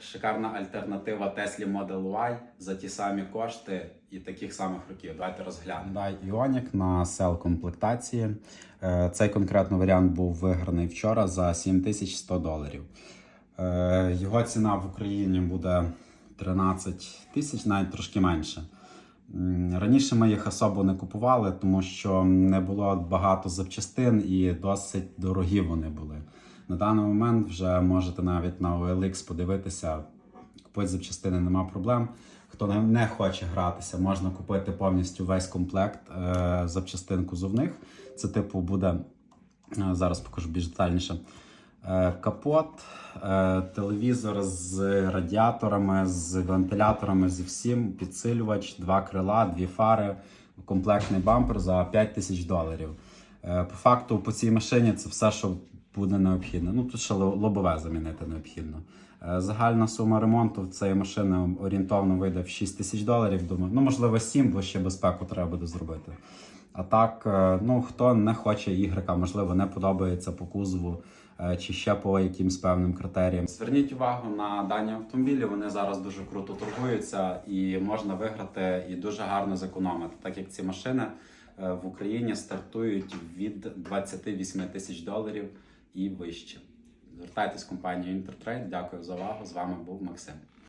шикарна альтернатива Теслі Model Y за ті самі кошти і таких самих років. Давайте розглянемо. Дай Іонік на сел комплектації. Е, Цей конкретно варіант був виграний вчора за 7100 доларів. Е, Його ціна в Україні буде 13 тисяч, навіть трошки менше. Раніше ми їх особо не купували, тому що не було багато запчастин і досить дорогі вони були. На даний момент вже можете навіть на OLX подивитися, купити запчастини нема проблем. Хто не, хоче гратися, можна купити повністю весь комплект е, запчастин кузовних. Це типу буде е, зараз покажу більш детальніше. Е, Капот, е, телевізор з радіаторами, з вентиляторами, зі всім, підсилювач, два крила, дві фари, комплектний бампер за 5 тисяч доларів. Е, По факту, по цій машині це все, що буде необхідно. Ну тут ще лобове замінити необхідно. Е, Загальна сума ремонту цієї машини орієнтовно вийде в 6 тисяч доларів. Думаю, ну можливо 7, бо ще безпеку треба буде зробити. А так, е, ну хто не хоче ігрика, можливо, не подобається по кузову е, чи ще по якимсь певним критеріям. Зверніть увагу на дані автомобілі. Вони зараз дуже круто торгуються і можна виграти і дуже гарно зекономити, так як ці машини в Україні стартують від 28 тисяч доларів і вище. Звертайтесь в компанію Інтертрейд. Дякую за увагу. З вами був Максим.